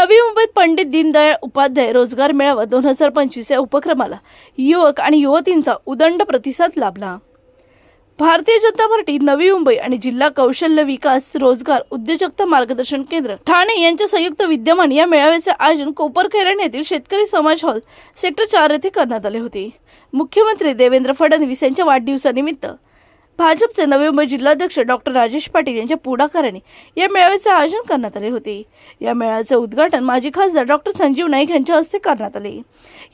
नवी मुंबईत पंडित दीनदयाळ उपाध्याय रोजगार मेळावा दोन हजार पंचवीस या उपक्रमाला युवक आणि युवतींचा उदंड प्रतिसाद लाभला. भारतीय जनता पार्टी नवी मुंबई आणि जिल्हा कौशल्य विकास रोजगार उद्योजकता मार्गदर्शन केंद्र ठाणे यांच्या संयुक्त विद्यमान या मेळाव्याचे आयोजन कोपरखैरण येथील शेतकरी समाज हॉल सेक्टर चार येथे करण्यात आले होते. मुख्यमंत्री देवेंद्र फडणवीस यांच्या वाढदिवसानिमित्त भाजपचे नवे मुंबई जिल्हाध्यक्ष डॉक्टर राजेश पाटील यांच्या पुढाकाराने या मेळाव्याचे आयोजन करण्यात आले होते. या मेळाव्याचे उद्घाटन माजी खासदार डॉक्टर संजीव नाईक यांच्या हस्ते करण्यात आले.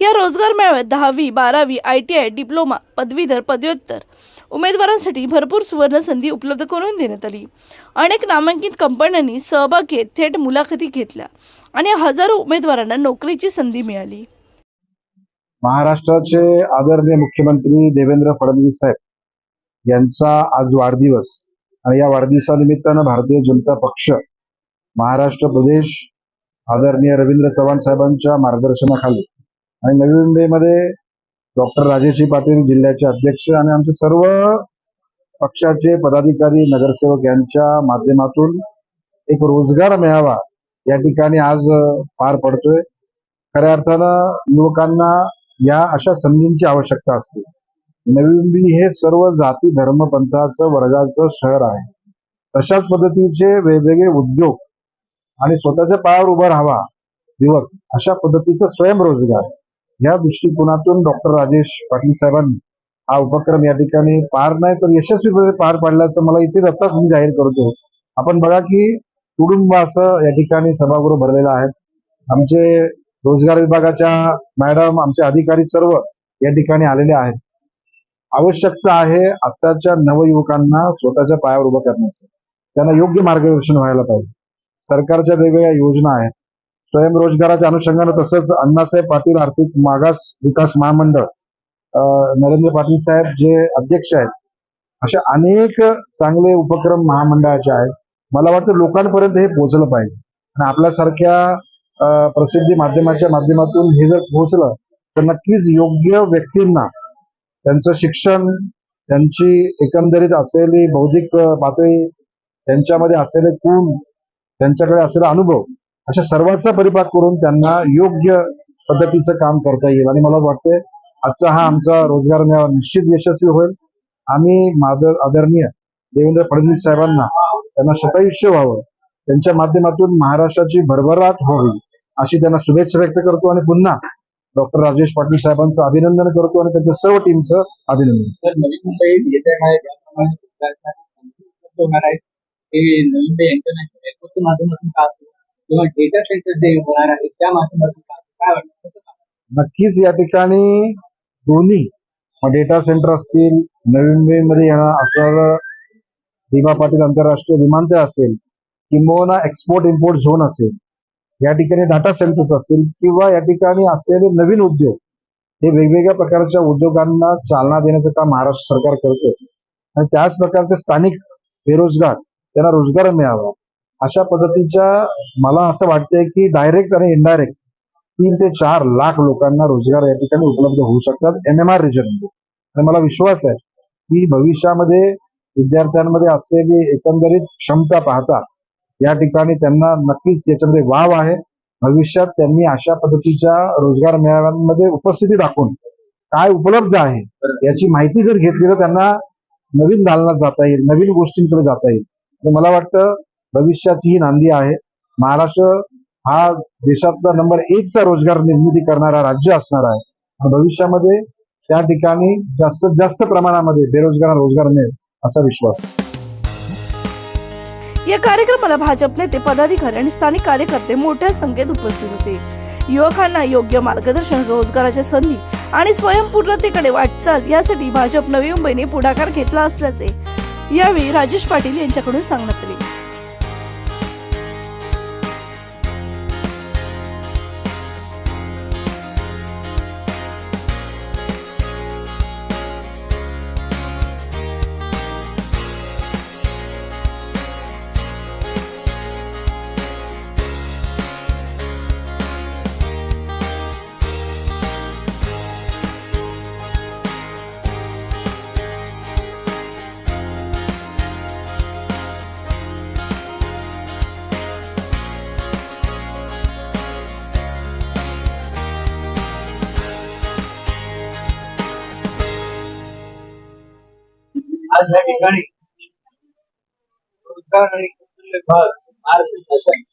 या रोजगार मेळाव्यात दहावी बारावी आय टी आय डिप्लोमा पदवीधर पदव्युत्तर उमेदवारांसाठी भरपूर सुवर्ण संधी उपलब्ध करून देण्यात आली. अनेक नामांकित कंपन्यांनी सहभाग घेत थेट मुलाखती घेतल्या आणि हजारो उमेदवारांना नोकरीची संधी मिळाली. महाराष्ट्राचे आदरणीय मुख्यमंत्री देवेंद्र फडणवीस साहेब यांचा आज वाढदिवस. आणि या वाढदिवसानिमित्तानं भारतीय जनता पक्ष महाराष्ट्र प्रदेश आदरणीय रवींद्र चव्हाण साहेबांच्या मार्गदर्शनाखाली आणि नवी मुंबईमध्ये डॉक्टर राजेशी पाटील जिल्ह्याचे अध्यक्ष आणि आमचे सर्व पक्षाचे पदाधिकारी नगरसेवक यांच्या माध्यमातून एक रोजगार मिळावा या ठिकाणी आज पार पडतोय. खऱ्या अर्थानं युवकांना या अशा संधींची आवश्यकता असते. नवी मुंबई हे सर्व जाती धर्म पंथाचं वर्गाचं शहर आहे. तशाच पद्धतीचे वेगवेगळे उद्योग आणि स्वतःच्या पायावर उभा राहावा युवक अशा पद्धतीचा स्वयंरोजगार या दृष्टिकोनातून डॉक्टर राजेश पाटील साहेबांनी हा उपक्रम या ठिकाणी पार नाही तर यशस्वीपणे पार पाडल्याचं मला इथेच आत्ताच मी जाहीर करतो. आपण बघा की कुटुंब असं या ठिकाणी सभागृह भरलेलं आहे. आमचे रोजगार विभागाच्या मॅडम आमचे अधिकारी सर्व या ठिकाणी आलेले आहेत. आवश्यकता आहे आत्ताच्या नवयुवकांना स्वतःच्या पायावर उभं करण्याचं. त्यांना योग्य मार्गदर्शन व्हायला पाहिजे. सरकारच्या वेगवेगळ्या योजना आहेत. स्वयंरोजगाराच्या अनुषंगानं तसंच अण्णासाहेब पाटील आर्थिक मागास विकास महामंडळ नरेंद्र पाटील साहेब जे अध्यक्ष आहेत अशा अनेक चांगले उपक्रम महामंडळाचे आहेत. मला वाटतं लोकांपर्यंत हे पोहोचलं पाहिजे. आणि आपल्यासारख्या प्रसिद्धी माध्यमाच्या माध्यमातून हे जर पोहोचलं तर नक्कीच योग्य व्यक्तींना त्यांचं शिक्षण त्यांची एकंदरीत असलेली बौद्धिक पातळी त्यांच्यामध्ये असलेले गुण त्यांच्याकडे असलेला अनुभव अशा सर्वांचा परिपाक करून त्यांना योग्य पद्धतीचं काम करता येईल. आणि मला वाटते आजचा हा आमचा रोजगार मेळावा निश्चित यशस्वी होईल. आम्ही मादर आदरणीय देवेंद्र फडणवीस साहेबांना त्यांना शतायुष्य व्हावं. त्यांच्या माध्यमातून महाराष्ट्राची भरभराट व्हावी अशी त्यांना शुभेच्छा व्यक्त करतो. आणि पुन्हा डॉक्टर राजेश पाटील साहेबांचं अभिनंदन करतो आणि त्यांच्या सर्व टीमचं अभिनंदन. मुंबई मुंबई असो असो? नक्कीच या ठिकाणी दोन्ही डेटा सेंटर असतील नवी मुंबईमध्ये येणार असणारं दिमा पाटील आंतरराष्ट्रीय विमानतळ असेल किंबहुना एक्सपोर्ट इम्पोर्ट झोन असेल या ठिकाणी डाटा सेंटर्स असतील किंवा या ठिकाणी असलेले नवीन उद्योग हे वेगवेगळ्या प्रकारच्या उद्योगांना चालना देण्याचं काम महाराष्ट्र सरकार करते. आणि त्याच प्रकारचे स्थानिक बेरोजगार त्यांना रोजगार मिळावा. अशा पद्धतीच्या मला असं वाटतंय की डायरेक्ट आणि इनडायरेक्ट तीन ते चार लाख लोकांना रोजगार या ठिकाणी उपलब्ध होऊ शकतात एन एम आर रिजनमध्ये आणि मला विश्वास आहे की भविष्यामध्ये विद्यार्थ्यांमध्ये असलेली एकंदरीत क्षमता पाहता या ठिकाणी त्यांना नक्कीच याच्यामध्ये वाव आहे. भविष्यात त्यांनी अशा पद्धतीच्या रोजगार मेळाव्यांमध्ये उपस्थिती दाखवून काय उपलब्ध आहे याची माहिती जर घेतली तर त्यांना नवीन दालनात जाता येईल नवीन गोष्टींकडे जाता येईल. मला वाटतं भविष्याची ही नांदी आहे. महाराष्ट्र हा देशातला नंबर एकचा रोजगार निर्मिती करणारा राज्य असणार आहे. आणि भविष्यामध्ये त्या ठिकाणी जास्तीत जास्त प्रमाणामध्ये बेरोजगारांना रोजगार मिळेल असा विश्वास आहे. या कार्यक्रमाला भाजप नेते पदाधिकारी आणि स्थानिक कार्यकर्ते मोठ्या संख्येत उपस्थित होते. युवकांना योग्य मार्गदर्शन रोजगाराच्या संधी आणि स्वयंपूर्णतेकडे वाटचाल यासाठी भाजप नवी मुंबईने पुढाकार घेतला असल्याचे यावेळी राजेश पाटील यांच्याकडून सांगण्यात आले. आज या ठिकाणी रोजगार आणि कौशल्य भाग महाराष्ट्र शासन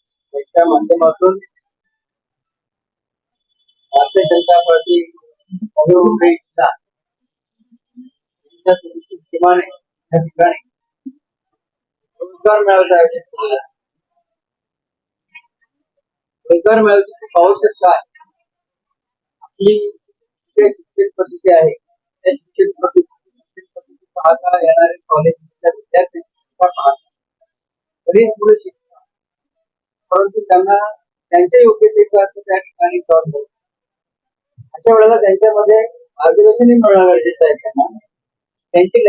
माध्यमातून भारतीय जनता पार्टी नवी मुंबई जिल्हा यांच्या या ठिकाणी रोजगार मेळाव्याचं आयोजन केलेलं आहे. रोजगार मेळाव्याची खूप आवश्यकता आहे आपली शिक्षण पद्धती आहे त्या शिक्षण पद्धती पाहता येणारे कॉलेजच्या विद्यार्थ्यांची संख्या बरीच मुलं शिकतात. परंतु त्यांना त्यांच्या योग्यतेचं असं त्या ठिकाणी जॉब अशा वेळेला त्यांच्यामध्ये मार्गदर्शनही मिळणं गरजेचं आहे त्यांना. त्यांची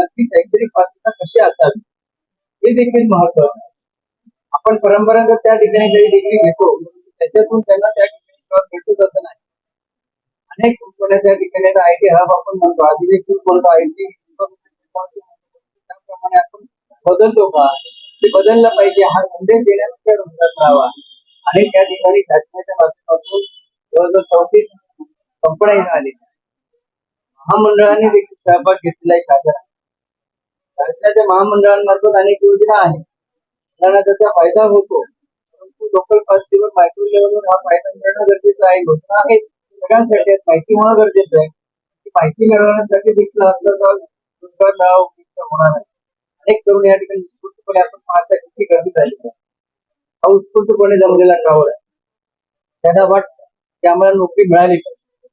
नक्की शैक्षणिक पात्रता कशी असावी हे देखील महत्वाचं आहे. आपण परंपरागत त्या ठिकाणी काही डिग्री घेतो त्याच्यातून त्यांना त्या ठिकाणी जॉब भेटूच असं नाही. अनेक कंपन्या त्या ठिकाणी आय टी हब आपण म्हणतो. आधी देखील बोलतो आयटी त्याप्रमाणे आपण बदलतो का? ते बदललं पाहिजे. हा संदेश देण्यासाठी रुग्णात राहावा आणि त्या ठिकाणी शासनाच्या माध्यमातून जवळजवळ चौतीस कंपन्या आले महामंडळाने देखील सहभाग घेतलेला आहे शासन शासनाच्या महामंडळांमार्फत अनेक योजना आहेत. मुलांना त्याचा फायदा होतो. परंतु लोकल पातळीवर मायक्रो लेवलवर हा फायदा मिळणं गरजेचं आहे. योजना आहेत. सगळ्यांसाठी माहिती होणं गरजेचं आहे. माहिती मिळवण्यासाठी देखील आपला तर रोजगार मेळावा होणार नाही. अनेक तरुण या ठिकाणी उत्स्फूर्तपणे आपण पाहता किती गर्दी झाली हा उत्स्फूर्तपणे जमलेला क्राऊड आहे त्यांना वाटतं की आम्हाला नोकरी मिळाली पाहिजे.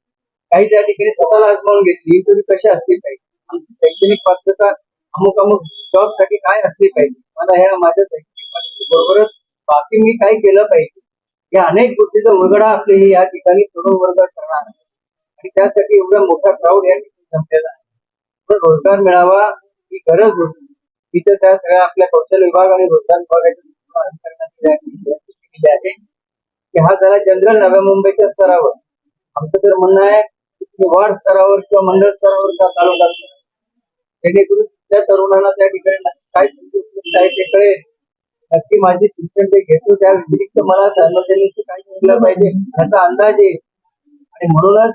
काही त्या ठिकाणी स्वतःला आजमावून घेतली. इंटरव्ह्यू कशा असतील पाहिजे आमची शैक्षणिक पात्रता अमुक अमुक जॉबसाठी काय असली पाहिजे? मला ह्या माझ्या शैक्षणिक पात्रते बरोबरच बाकी मी काय केलं पाहिजे? या अनेक गोष्टीचा उलगडा आपले हे या ठिकाणी तरुण वर्ग करणार आहे. आणि त्यासाठी एवढा मोठा क्राऊड या ठिकाणी जमलेला आहे. रोजगार मिळावा ही गरज होती. तिथं त्या सगळ्या आपल्या कौशल्य विभाग आणि रोजगार विभागाच्या आहे की हा झाला जनरल नव्या मुंबईच्या स्तरावर. आमचं तर म्हणणं आहे की वार्ड स्तरावर किंवा मंडळ स्तरावर तालुका जेणेकरून त्या तरुणांना त्या ठिकाणी नक्की काय संधी आहे ते कळेल. नक्की माझे शिक्षण ते घेतो त्या व्यतिरिक्त मला सार्वजनिक काय शिकलं पाहिजे याचा अंदाज येईल. आणि म्हणूनच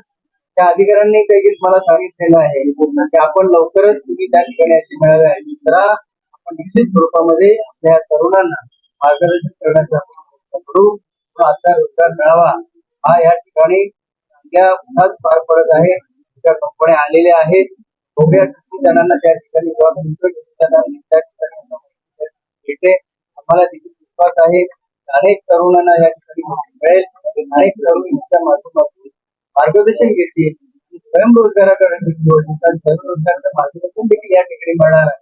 त्या अधिकाऱ्यांनी देखील मला सांगितलेलं आहे की आपण लवकरच तुम्ही त्या ठिकाणी अशी मिळावे आहे तर आपण निश्चित स्वरूपामध्ये आपल्या तरुणांना मार्गदर्शन करण्याचा आपण प्रयत्न करू. आता रोजगार मिळावा हा या ठिकाणी चांगल्या उन्हात पार पडत आहे. त्या कंपन्या आलेल्या आहेत जणांना त्या ठिकाणी त्या ठिकाणी आम्हाला देखील विश्वास आहे अनेक तरुणांना या ठिकाणी मिळेल. अनेक तरुण माध्यमातून मार्गदर्शन घेतील. स्वयंरोजगाराकडे स्वयंरोजगाराच्या माध्यमातून देखील या ठिकाणी मिळणार आहे.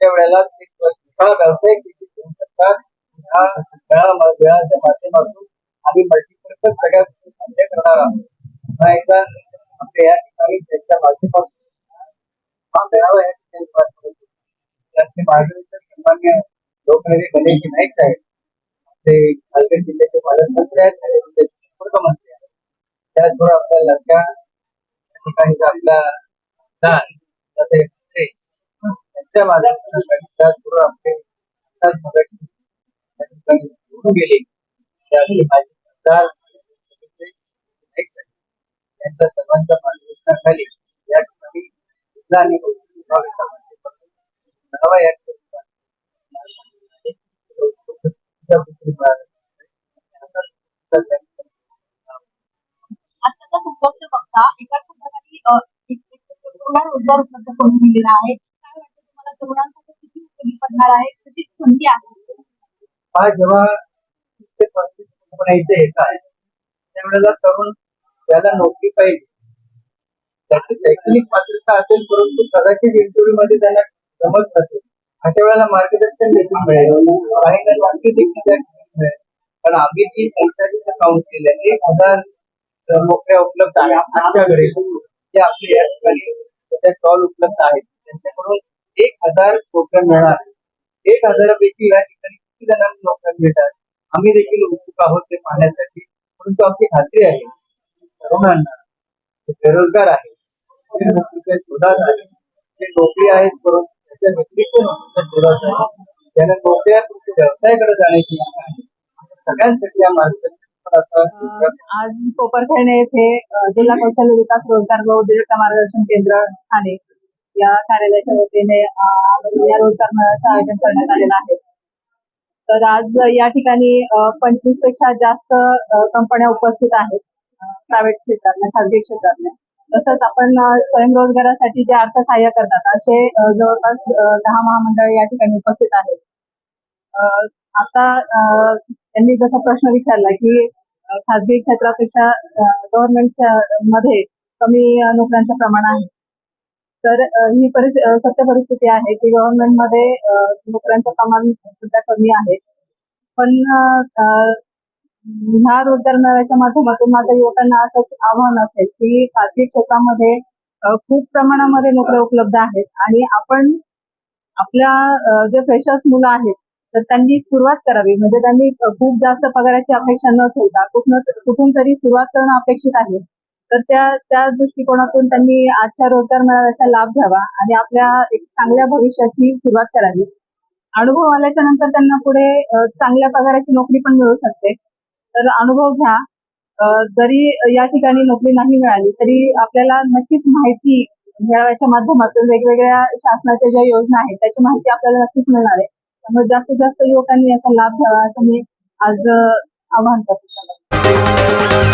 त्या वेळेला ते स्वतः व्यावसायिक देखील करू शकतात. ह्या वेळा वेळाच्या माध्यमातून आम्ही मल्टीपर्पज सगळ्या गोष्टी साध्य करणार आहोत. एकदा आपल्या या ठिकाणी त्यांच्या माध्यमातून हा मेळावा या ठिकाणी पार पडतो. त्याचे मार्गदर्शक सन्मान्य लोकनेते गणेश नाईक साहेब. निवडून गेले? ते आपले माजी खासदार नाईक साहेब यांच्या सर्वांच्या मार्गदर्शनाखाली या ठिकाणी जिल्हा आणि कौशल्य विभागाच्या माध्यमातून मेळावा या ठिकाणी आजचा संघर्ष बघता एक- रोजगार उपलब्ध करून दिलेला आहे. काय वाटतं तुम्हाला? तरुणांसाठी किती उपयोगी पडणार आहे? कशी संधी आहे? जेव्हा पस्तीस कंपन्या इथे येत आहे त्यावेळेला तरुण त्याला नोकरी पाहिजे त्याची शैक्षणिक पात्रता असेल परंतु कदाचित इंटरव्ह्यू मध्ये त्यांना जमत नसेल. अशा वेळेला मार्गदर्शन देखील मिळेल. काही नोकरी देखील मिळेल. कारण आम्ही जी संस्थाची तिथं काउंट केल्या एक हजार नोकऱ्या उपलब्ध आहेत आमच्याकडे जे आपले या ठिकाणी सध्या स्टॉल उपलब्ध आहेत त्यांच्याकडून एक हजार नोकऱ्या मिळणार एक हजारापैकी या ठिकाणी किती जणांना नोकऱ्या मिळतात? आम्ही देखील उत्सुक आहोत ते पाहण्यासाठी. परंतु आमची खात्री आहे तरुणांना जे बेरोजगार आहे नोकरीच्या शोधात आहे. जे नोकरी आहेत परंतु त्याच्या व्यतिरिक्त नोकरीच्या शोधात आहे. त्यांना नोकऱ्या व्यवसायाकडे जाण्याची इच्छा आहे. सगळ्यांसाठी या मार्गदर्शन आज कोपरखैरणे येथे जिल्हा कौशल्य विकास रोजगार व उद्योजकता मार्गदर्शन केंद्र ठाणे. या कार्यालयाच्या वतीने या रोजगार मेळाव्याचं आयोजन करण्यात आलेलं आहे. तर आज या ठिकाणी पंचवीसपेक्षा जास्त कंपन्या उपस्थित आहेत प्रायव्हेट क्षेत्रातल्या खाजगी क्षेत्रातल्या. तसंच आपण स्वयंरोजगारासाठी जे अर्थसहाय्य करतात असे जवळपास दहा महामंडळ या ठिकाणी उपस्थित आहेत. आता त्यांनी जसा प्रश्न विचारला की खाजगी क्षेत्रापेक्षा गव्हर्नमेंटमध्ये कमी नोकऱ्यांचं प्रमाण आहे. तर ही परिस्थिती सत्य परिस्थिती आहे की गव्हर्नमेंटमध्ये नोकऱ्यांचं प्रमाण सध्या कमी आहे. पण ह्या रोजगार मेळाव्याच्या माध्यमातून माझ्या युवकांना असंच आव्हान असेल की खाजगी क्षेत्रामध्ये खूप प्रमाणामध्ये नोकऱ्या उपलब्ध आहेत. आणि आपण आपल्या जे फ्रेशर्स मुलं आहेत तर त्यांनी सुरुवात करावी. म्हणजे त्यांनी खूप जास्त पगाराची अपेक्षा न ठेवता कुठून कुठून तरी सुरुवात करणं अपेक्षित आहे. तर त्या त्या दृष्टिकोनातून त्यांनी आजच्या रोजगार मेळाव्याचा लाभ घ्यावा आणि आपल्या एक चांगल्या भविष्याची सुरुवात करावी. अनुभव आल्याच्यानंतर त्यांना पुढे चांगल्या पगाराची नोकरी पण मिळू शकते. तर अनुभव घ्या. जरी या ठिकाणी नोकरी नाही मिळाली तरी आपल्याला नक्कीच माहिती मेळाव्याच्या माध्यमातून वेगवेगळ्या शासनाच्या ज्या योजना आहेत त्याची माहिती आपल्याला नक्कीच मिळणार आहे. त्यामुळे जास्तीत जास्त युवकांनी याचा लाभ घ्यावा असं मी आज आवाहन करतो.